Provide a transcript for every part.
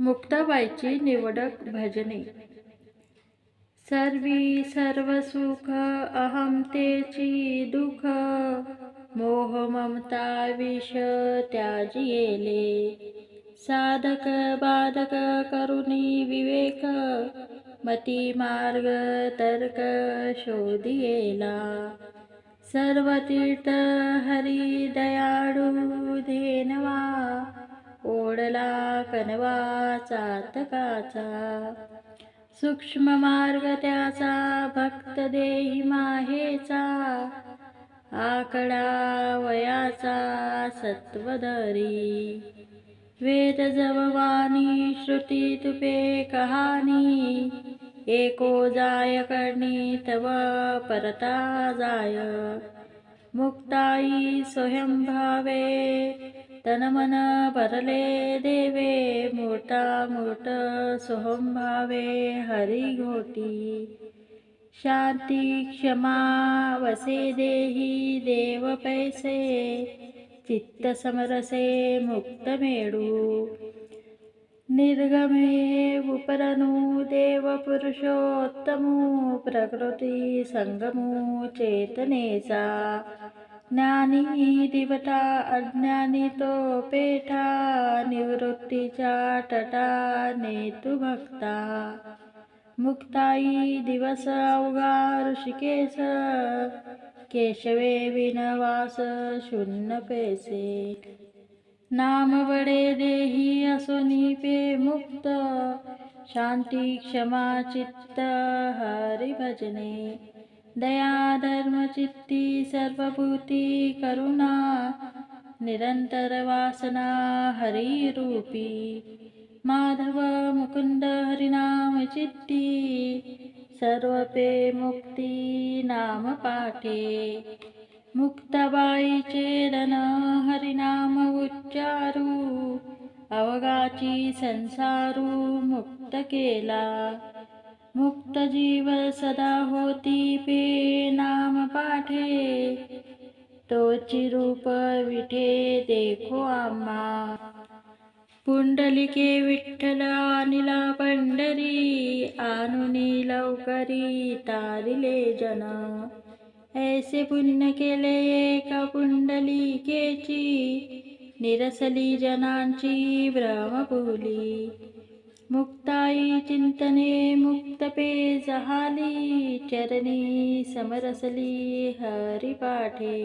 मुक्ताबाईची निवडक भजने. सर्वी सर्व सुख अहमतेची दुःख मोह ममता विष त्याजिले साधक बाधक करुणी विवेक मती मार्ग तर्क शोधियेला. सर्व तीर्थ हरी दयाळू धेनवा ओढला कनवा चातकाचा सूक्ष्म मार्ग त्याचा भक्त देही माहेचा. आकडा वयाचा सत्वधरी वेद जववानी श्रुती तुपे कहाणी एको जाय करणी तव परता जाय. मुक्ताई स्वयंभावे तन मन भरले देवे मोठा मोठ सोहंभावे हरी घोटी. शांती क्षमा वसे देही देव पैसे चित्त समरसे मुक्त मेळू निर्गमे उपरनु देव पुरुषोत्तमू प्रकृती संगमू चेतनेचा. ज्ञानी दिवटा अज्ञानी तो पेठा निवृत्तीच्या तटा नेतु भक्ता. मुक्ताई दिवस अवघा ऋषिकेश केशवे विनवास शून्य पेसे. नाम बडे देही असोनी पे मुक्त शांती क्षमा चित्त हरिभजने दया धर्म चित्ती सर्वभूती करुणा निरंतर वासना हरी रूपी माधव मुकुंद हरिनाम चित्ती सर्व मुक्ती नाम पाठे मुक्तबाई चेदन हरिनाम उच्चारू अवगाची संसारू मुक्त केला. मुक्त जीव सदा होती पे नाम पाठे. तोची रूप विठे देखो आम्हा. पुंडलिके विठ्ठल अनिला पंढरी आणुनी लवकरी तारिले जन. ऐसे पुण्य केले एका पुंडलिकेची निरसली जनांची भ्रमभुली मुक्ताई चिंतने मुक्तपे जहाली चरणी समरसली हरिपाठे।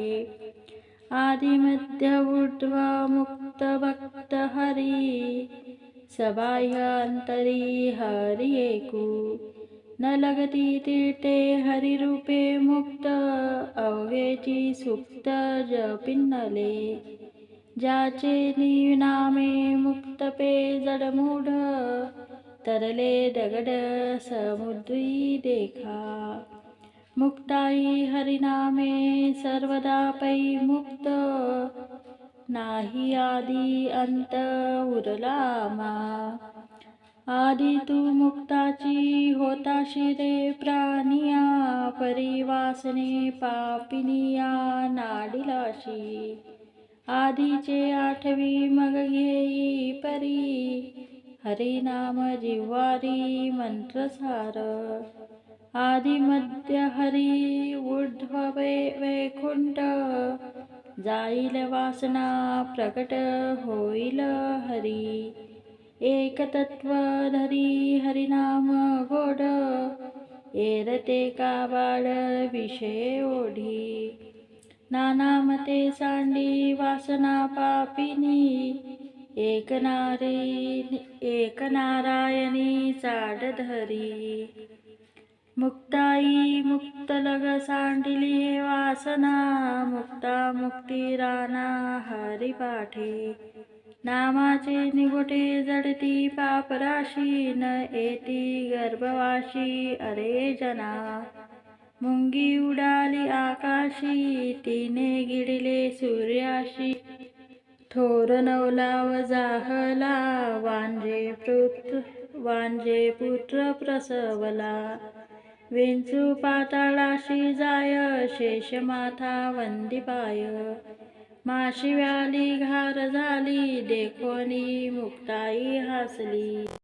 आदि मध्य ऊर्ध्व मुक्त भक्त हरी सबाह्य अंतरी हरी एकू न लगती तीर्थे हरिरूपे मुक्त अवघेची सुप्त जपिन्नले। ज्याचे निनामे मुक्त पे जडमूढ तरले दगड समुद्री देखा. मुक्ताई हरिनामे सर्वदा पै मुक्त नाही आदी अंत उरला मा. आदी तू मुक्ताची होता शिरे प्राणिया परिवासने पापिनिया नाडिलाशी. आधीचे आठवी मग घेई परी. हरिनाम जिवारी मंत्रसार. आदि मध्य हरी ऊर्ध्व वे वैकुंठ. जाईल वासना प्रकट होईल हरी. एक तत्व धरी हरिनाम गोड. एरते का बाळ विषय ओढी. नानामते सांडी वासना पापिनी एक नारी एक नारायणी चाड धरी. मुक्ताई मुक्त लग सांडिली वासना मुक्ता मुक्ती राणा हरिपाठे नामाचे निगुटे जडती पापराशी न येती गर्भवाशी अरे जना. मुंगी उडाली आकाशी तिने गिडले सूर्याशी. थोर नवलाव जाहला वांजे पुत्र वांजे पुत्र प्रसवला. विंचू पाताळाशी जाय शेष माथा वंदिपाय माशी व्याली घार झाली देखोनी मुक्ताई हसली.